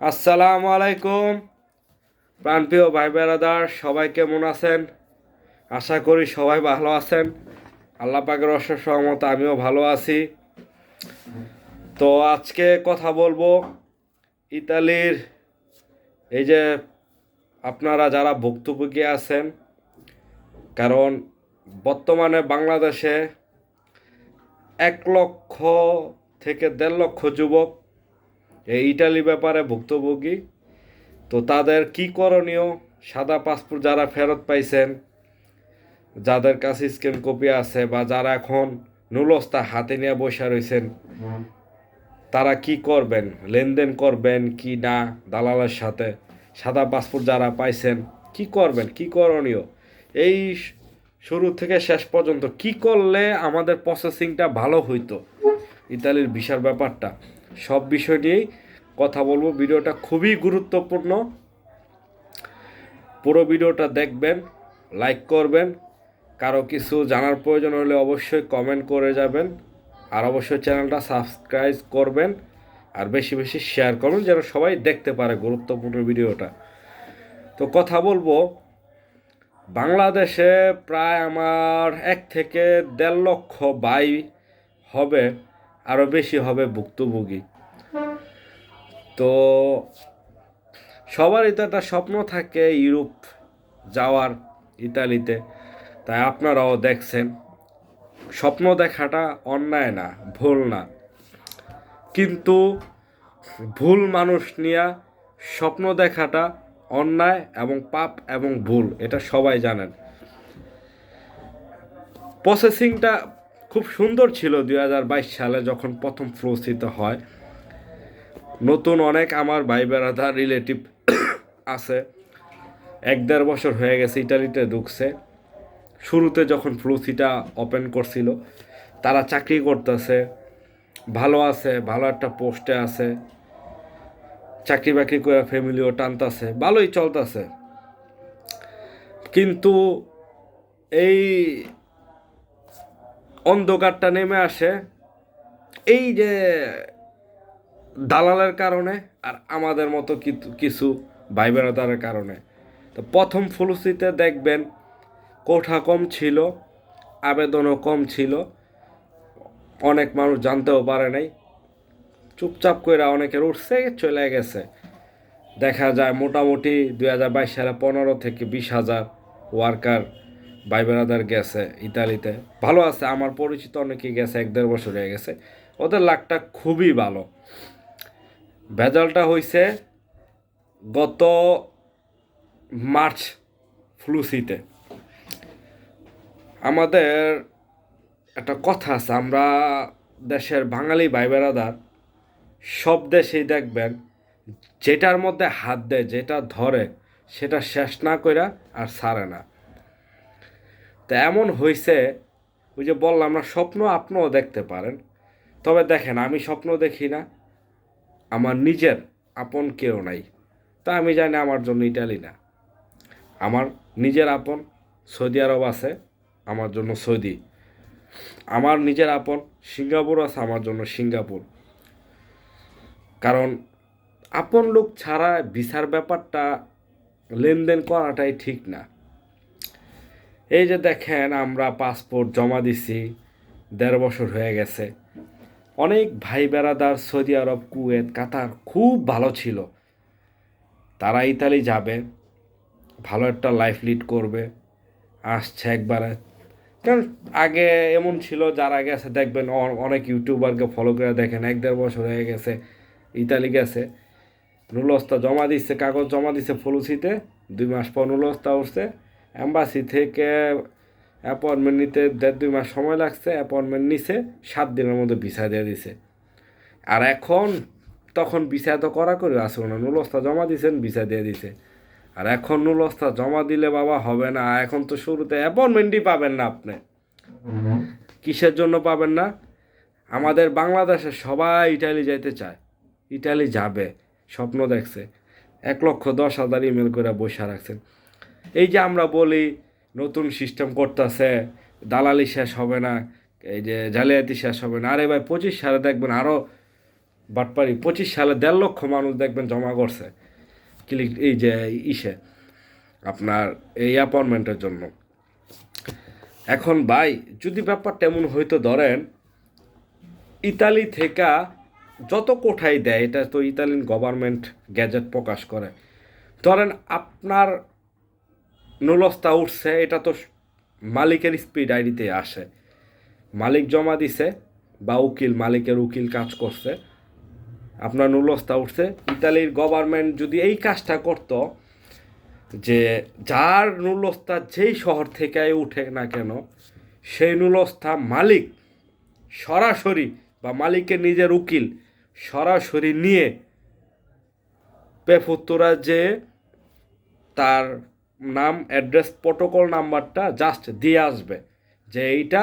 আসসালামু আলাইকুম। প্রাণপ্রিয় ভাই বেড়াদার সবাই কেমন আছেন? আশা করি সবাই ভালো আছেন। আল্লাহ পাকের অশেষ সহমত আমিও ভালো আছি। তো আজকে কথা বলব ইতালির, এই যে আপনারা যারা ভুক্তভোগী আছেন, কারণ বর্তমানে বাংলাদেশে এক লক্ষ থেকে দেড় লক্ষ যুবক এই ইটালি ব্যাপারে ভুক্তভোগী। তো তাদের কি করণীয়? সাদা পাসপোর্ট যারা ফেরত পাইছেন যাদের কাছে স্ক্যান কপি আছে বা যারা এখন নুলস্তা হাতে নিয়ে বসে রয়েছেন তারা কি করবেন? লেনদেন করবেন কি না দালালের সাথে? সাদা পাসপোর্ট যারা পাইছেন কি করবেন? কি করণীয়? এই শুরু থেকে শেষ পর্যন্ত কি করলে আমাদের প্রসেসিংটা ভালো হইতো? ইতালির ভিসার ব্যাপারটা। সব বিষয় নিয়েই কথা বলব। ভিডিওটা খুবই গুরুত্বপূর্ণ। পুরো ভিডিওটা দেখবেন লাইক করবেন। কারও কিছু জানার প্রয়োজন হলে অবশ্যই কমেন্ট করে যাবেন। আর অবশ্যই চ্যানেলটা সাবস্ক্রাইব করবেন। আর বেশি বেশি শেয়ার করুন যেন সবাই দেখতে পারে গুরুত্বপূর্ণ ভিডিওটা। তো কথা বলব, বাংলাদেশে প্রায় আমার এক থেকে দেড় লক্ষ বাই হবে। আরও বেশি হবে ভুক্তভোগী। তো সবারই তো একটা স্বপ্ন থাকে ইউরোপ যাওয়ার, ইতালিতে। তাই আপনারাও দেখছেন, স্বপ্ন দেখাটা অন্যায় না, ভুল না। কিন্তু ভুল মানুষ নিয়ে স্বপ্ন দেখাটা অন্যায় এবং পাপ এবং ভুল, এটা সবাই জানেন। প্রসেসিংটা খুব সুন্দর ছিল দু হাজার বাইশ সালে যখন প্রথম প্রস্তুত হয়। নতুন অনেক আমার ভাই বেড়াদার রিলেটিভ আছে। এক দেড় বছর হয়ে গেছে, ইটালিতে ঢুকছে। শুরুতে যখন ফ্লুসিটা ওপেন করছিল, তারা চাকরি করতেছে, ভালো আছে, ভালো একটা পোস্টে আছে। চাকরি বাকরি করে ফ্যামিলিও টানতাছে, ভালোই চলতেছে। কিন্তু এই অন্ধকারটা নেমে আসে। এই যে দালালের কারণে আর আমাদের মতো কিছু ভাই বেড়াদারের কারণে। তো প্রথম ফুলসিতে দেখবেন কোঠা কম ছিল, আবেদনও কম ছিল। অনেক মানুষ জানতেও পারে নাই। চুপচাপ করে অনেকের উঠছে, চলে গেছে। দেখা যায় মোটামুটি দুই হাজার বাইশ সালে পনেরো থেকে বিশ হাজার ওয়ার্কার ভাই গেছে ইতালিতে। ভালো আছে, আমার পরিচিত অনেকে গেছে, এক দেড় বছর হয়ে গেছে। ওদের লাকটা খুবই ভালো। ভেজালটা হয়েছে গত মার্চ ফ্লুসিতে। আমাদের একটা কথা আছে, আমরা দেশের বাঙালি ভাই সব দেশেই দেখবেন, যেটার মধ্যে হাত দেয়, যেটা ধরে, সেটা শেষ না কইরা আর সারে না। তা এমন হয়েছে ওই যে বললাম না, স্বপ্ন আপনিও দেখতে পারেন। তবে দেখেন, আমি স্বপ্ন দেখি না, আমার নিজের আপন কেউ নাই। তা আমি জানি আমার জন্য ইটালি না। আমার নিজের আপন সৌদি আরব আছে, আমার জন্য সৌদি। আমার নিজের আপন সিঙ্গাপুর আছে, আমার জন্য সিঙ্গাপুর। কারণ আপন লোক ছাড়া ভিসার ব্যাপারটা লেনদেন করাটাই ঠিক না। এই যে দেখেন, আমরা পাসপোর্ট জমা দিছি, দেড় বছর হয়ে গেছে। অনেক ভাই বেড়াদার সৌদি আরব, কুয়েত, কাতার খুব ভালো ছিল। তারা ইতালি যাবে, ভালো একটা লাইফ লিড করবে, আসছে একবারে। কারণ আগে এমন ছিল, যারা গেছে দেখবেন অনেক ইউটিউবারকে ফলো করে দেখেন, এক দেড় বছর হয়ে গেছে, ইতালি গেছে। নুলস্তা জমা দিচ্ছে কাগজ জমা দিচ্ছে ফলুসিতে, দুই মাস পর নুলস্তা উঠছে। অ্যাম্বাসি থেকে অ্যাপয়েন্টমেন্ট নিতে দেড় দুই মাস সময় লাগছে অ্যাপয়েন্টমেন্ট নিছে, সাত দিনের মধ্যে ভিসা দিয়ে দিছে। আর এখন তখন ভিসা তো করা করে আসলো না, নুলস্তা জমা দিয়েছেন ভিসা দিয়ে দিছে। আর এখন নুলস্তা জমা দিলে বাবা হবে না, এখন তো শুরুতে অ্যাপয়েন্টমেন্টই পাবেন না আপনি। কিসের জন্য পাবেন না? আমাদের বাংলাদেশে সবাই ইটালি যাইতে চায়। ইটালি যাবে, স্বপ্ন দেখছে। এক লক্ষ দশ হাজার ইমেল করে বসে রাখছেন। এই যে আমরা বলি নতুন সিস্টেম করতেছে, দালালি শেষ হবে না, এই যে জালিয়াতি শেষ হবে না। আরে ভাই, পঁচিশ সালে দেখবেন আরও বাটপারি, পঁচিশ সালে দেড় লক্ষ মানুষ দেখবেন জমা করছে। ক্লিক এই যে ইসে, আপনার এই অ্যাপয়েন্টমেন্টের জন্য। এখন ভাই, যদি ব্যাপারটা এমন হয়তো ধরেন, ইতালি থেকে যত কোঠাই দেয়, এটা তো ইতালিয়ান গভর্নমেন্ট গ্যাজেট প্রকাশ করে। ধরেন আপনার নুলস্তা উঠছে, এটা তো মালিকের স্পিড আইডিতে আসে। মালিক জমা দিছে বা উকিল, মালিকের উকিল কাজ করছে। আপনার নুলস্তা উঠছে, ইতালির গভর্নমেন্ট যদি এই কাজটা করত, যে যার নুলস্তা যেই শহর থেকে উঠে না কেন, সেই নুলস্তা মালিক সরাসরি বা মালিকের নিজের উকিল সরাসরি নিয়ে পেফুত্তরা যে তার নাম অ্যাড্রেস প্রোটোকল নাম্বারটা জাস্ট দিয়ে আসবে। যে এইটা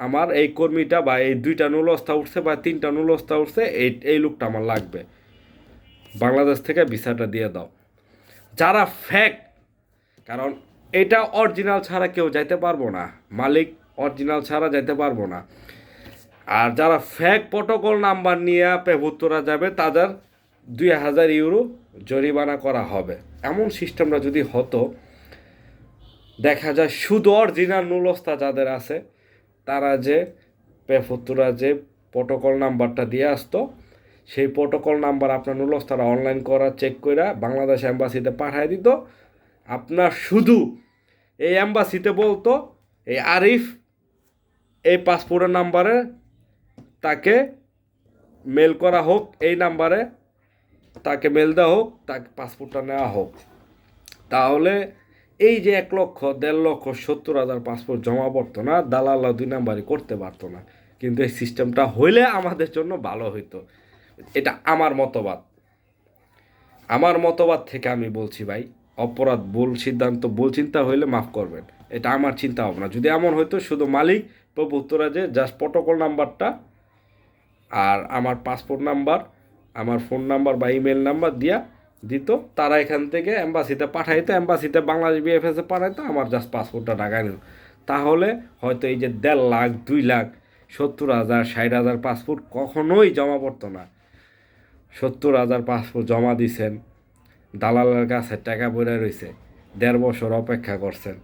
আমার, এই কর্মীটা বা এই দুইটা নুলস্তা উঠছে বা তিনটা নুলস্তা উঠছে, এই এই লোকটা আমার লাগবে। বাংলাদেশ থেকে ভিসাটা দিয়ে দাও। যারা ফ্যাক কারণ এটা অরিজিনাল ছাড়া কেউ যাইতে পারব না। মালিক অরিজিনাল ছাড়া যাইতে পারব না। আর যারা ফ্যাক প্রোটোকল নাম্বার নিয়ে পেভুত্তরা যাবে, তাদের দুই হাজার ইউরো জরিমানা করা হবে। এমন সিস্টেমটা যদি হতো, দেখা যায় শুধু অরিজিনাল নুলস্তা যাদের আছে, তারা যে পেফুত্তরা যে প্রোটোকল নাম্বারটা দিয়ে আসতো, সেই প্রোটোকল নাম্বার আপনার নুলস্তারা অনলাইন করা চেক করে বাংলাদেশ অ্যাম্বাসিতে পাঠিয়ে দিত। আপনার শুধু এই অ্যাম্বাসিতে বলতো, এই আরিফ এই পাসপোর্টের নাম্বারে তাকে মেল করা হোক, এই নাম্বারে তাকে মেল দেওয়া হোক, তাকে পাসপোর্টটা নেওয়া হোক। তাহলে এই যে এক লক্ষ, দেড় লক্ষ, সত্তর হাজার পাসপোর্ট জমা পড়তো না দালাল্লা দুই নাম্বারই করতে পারতো না। কিন্তু এই সিস্টেমটা হইলে আমাদের জন্য ভালো হইতো। এটা আমার মতবাদ। আমার মতবাদ থেকে আমি বলছি ভাই, অপরাধ ভুল সিদ্ধান্ত, ভুল চিন্তা হইলে মাফ করবেন। এটা আমার চিন্তা ভাবনা। যদি এমন হইতো, শুধু মালিক প্রভুত্তরা যে জাস্ট প্রোটোকল নাম্বারটা আর আমার পাসপোর্ট নাম্বার আমার ফোন নাম্বার বা ইমেল নাম্বার দিয়া দিত। তারা এখান থেকে অ্যাম্বাসিতে পাঠাইতো অ্যাম্বাসিতে বাংলাদেশ বিএফএসে পাঠাইতো, আমার জাস্ট পাসপোর্টটা ঢাকায় নিল। তাহলে হয়তো এই যে দেড় লাখ, দুই লাখ, সত্তর হাজার, ষাট হাজার পাসপোর্ট কখনোই জমা পড়তো না। সত্তর হাজার পাসপোর্ট জমা দিছেন, দালালের কাছে টাকা পড়ে রয়েছে দেড় বছর অপেক্ষা করছেন।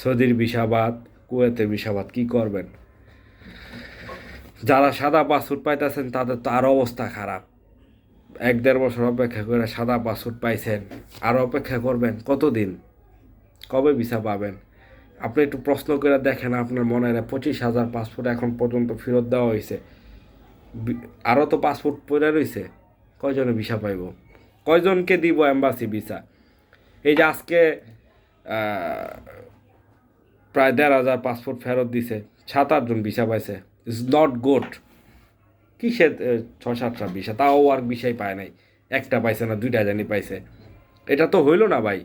সৌদির বিষাবাদ কুয়েতের বিষাবাদ কি করবেন? যারা সাদা পাসপোর্ট পাইতেছেন, তাদের তো আরও অবস্থা খারাপ। এক দেড় বছর অপেক্ষা করে সাদা পাসপোর্ট পাইছেন। আরও অপেক্ষা করবেন কতদিন? কবে ভিসা পাবেন? আপনি একটু প্রশ্ন করে দেখেন আপনার মনে হয় পঁচিশ হাজার পাসপোর্ট এখন পর্যন্ত ফেরত দেওয়া হয়েছে। আরও তো পাসপোর্ট পড়ে রয়েছে কয়জনে ভিসা পাইব? কয়জনকে দিব এম্বাসি ভিসা? এই যে আজকে প্রায় দেড় হাজার পাসপোর্ট ফেরত দিছে, সাত আটজন ভিসা পাইছে। ইজ নট গুড এ, ছয় সাতটা ভিসা তাও আর বিষয় পায় নাই। একটা পাইছে না দুইটা জানি পাইছে। এটা তো হইল না ভাই।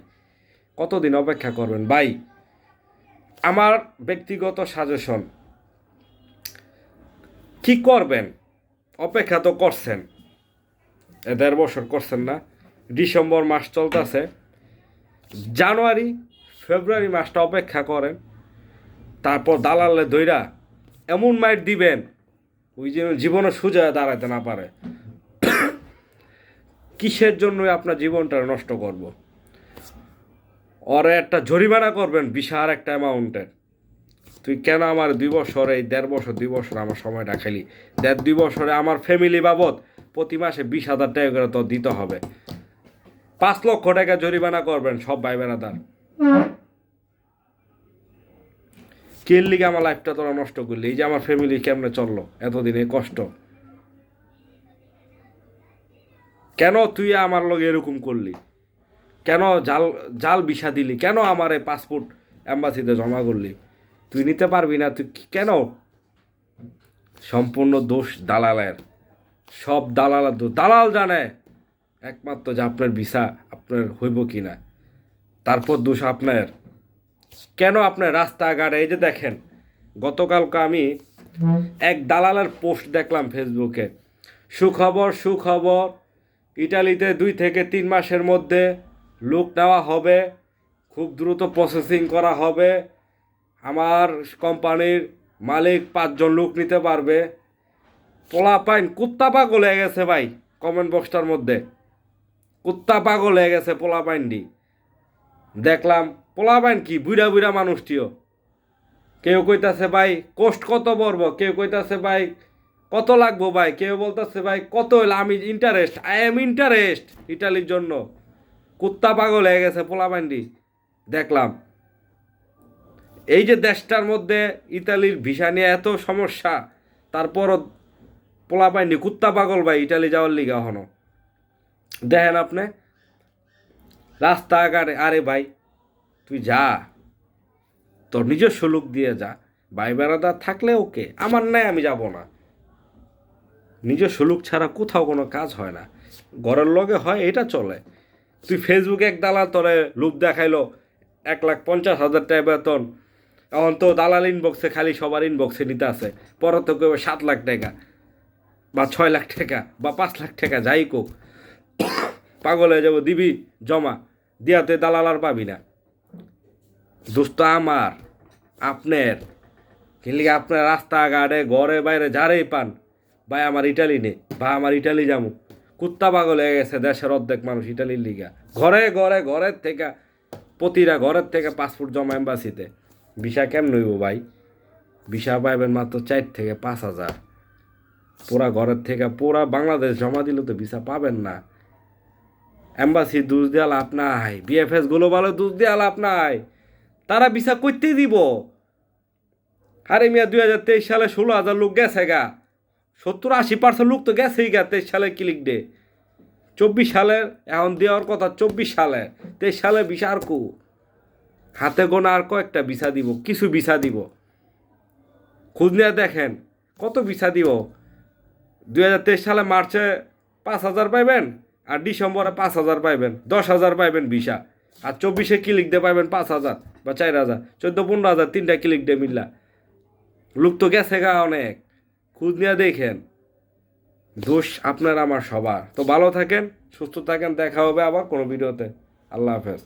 কতদিন অপেক্ষা করবেন? ভাই আমার ব্যক্তিগত সাজেশন কি করবেন? অপেক্ষা তো করছেন। দেড় বছর করছেন না। ডিসেম্বর মাস চলতেছে। জানুয়ারি ফেব্রুয়ারি মাসটা অপেক্ষা করেন। তারপর দালালে দইরা এমন মাইট দিবেন ওই যেন জীবনে সোজা দাঁড়াতে না পারে। কিসের জন্যই আপনার জীবনটা নষ্ট করব? ওরে একটা জরিমানা করবেন বিশাল একটা অ্যামাউন্টের। তুই কেন আমার দুই বছর, এই দেড় বছর, দুই বছর আমার সময়টা খেলি? দেড়, দুই বছরে আমার ফ্যামিলি বাবদ প্রতি মাসে বিশ হাজার টাকা করে তো দিতে হবে। পাঁচ লক্ষ টাকা জরিমানা করবেন সব ভাই বেড়াদার কের লিগে আমার লাইফটা তোরা নষ্ট করলি। এই যে আমার ফ্যামিলি কেমনে চলল? এতদিন কষ্ট। কেন তুই আমার লগে এরকম করলি? কেন জাল জাল বিষা দিলি? কেন আমার এই পাসপোর্ট অ্যাম্বাসিতে জমা করলি? তুই নিতে পারবি না, তুই কেন? সম্পূর্ণ দোষ দালালের। সব দালালের দোষ। দালাল জানে একমাত্র যে আপনার ভিসা আপনার হইব কি না তারপর দোষ আপনার। কেন আপনার রাস্তাঘাটে? এই যে দেখেন, গতকালকে আমি এক দালালের পোস্ট দেখলাম ফেসবুকে। সুখবর সুখবর, ইটালিতে দুই থেকে তিন মাসের মধ্যে লোক নেওয়া হবে, খুব দ্রুত প্রসেসিং করা হবে, আমার কোম্পানির মালিক পাঁচজন লোক নিতে পারবে। পোলা পাইন, কুত্তা পাগল হয়ে গেছে ভাই কমেন্ট বক্সটার মধ্যে। কুত্তা পাগল হয়ে গেছে পোলা পাইনডি দেখলাম পোলা পাইন কি বুড়া বুড়া মানুষটিও কেউ কইতাছে, ভাই কোস্ট কত পড়ব কেউ কইতাছে, ভাই, কত লাগবো ভাই? কেউ বলতেছে, ভাই, কত হইলে? আমি ইন্টারেস্ট আই এম ইন্টারেস্ট ইটালির জন্য। কুত্তা পাগল হয়ে গেছে পোলাপান্ডি দেখলাম। এই যে দেশটার মধ্যে ইতালির ভিসা নিয়ে এত সমস্যা, তারপরও পোলাপান্ডি কুত্তা পাগল ভাই ইটালি যাওয়ার লিগা হনো দেখেন আপনি রাস্তাঘাটে, আরে ভাই, তুই যা। তোর নিজস্ব লোক দিয়ে যা। ভাই বেড়াদার থাকলে ওকে, আমার নাই আমি যাব না। নিজস্ব লোক ছাড়া কোথাও কোনো কাজ হয় না। ঘরের লগে হয়, এটা চলে। তুই ফেসবুকে এক দালাল তোরে লুপ দেখাইলো, এক লাখ পঞ্চাশ হাজার টাকা বেতন। এখন তো দালাল ইনবক্সে খালি সবার ইনবক্সে নিতে আছে। পরে তো কেউ সাত লাখ টাকা বা ছয় লাখ টাকা বা পাঁচ লাখ টাকা, যাই কোক পাগল হয়ে যাব, দিবি, জমা। দিয়াতে দালাল আর পাবি না। দোস্ত আমার, আপনার, কিন্তু আপনার রাস্তাঘাটে ঘরে বাইরে যারেই পান, ভাই আমার ইটালি নে, ভাই আমার ইটালি যাব কুত্তা পাগল হয়ে গেছে দেশের অর্ধেক মানুষ ইটালির লিগা। ঘরে ঘরে, ঘরের থেকে, প্রতিটা ঘরের থেকে পাসপোর্ট জমা এম্বাসিতে। ভিসা কেমন হইব ভাই? ভিসা পাইবেন মাত্র চার থেকে পাঁচ হাজার। পুরা ঘরের থেকে পুরা বাংলাদেশ জমা দিলে তো ভিসা পাবেন না। এম্বাসি দুধ দেওয়া লাভ নাই। বিএফএসগুলো ভালো দুধ দেওয়া লাভ নাই। তারা ভিসা করতে দিব। আরে মিয়া, দুই হাজার তেইশ সালে ষোলো হাজার লোক গেছে গা। সত্তর আশি পার্সেন্ট লোক তো গেছেই গা তেইশ সালে ক্লিক ডে চব্বিশ সালের এখন দেওয়ার কথা চব্বিশ সালে। তেইশ সালে আর কু? হাতে গোনা আর কয়েকটা ভিসা দিব, কিছু ভিসা দিব। খোঁজ নিয়ে দেখেন, কত ভিসা দিব? দুই হাজার তেইশ সালে মার্চে পাঁচ হাজার পাইবেন? আর ডিসেম্বরে পাঁচ হাজার পাইবেন, দশ হাজার পাইবেন ভিসা। আর চব্বিশে ক্লিক দিয়ে পাইবেন? পাঁচ হাজার বা চার হাজার। চোদ্দ, পনেরো হাজার তিনটা ক্লিক দিয়ে মিললা? লোক তো গেছে গা অনেক। খুঁজ নিয়ে দেখেন। দোষ আপনার, আমার সবার। তো ভালো থাকেন, সুস্থ থাকেন, দেখা হবে আবার কোনো ভিডিওতে। আল্লাহ হাফেজ।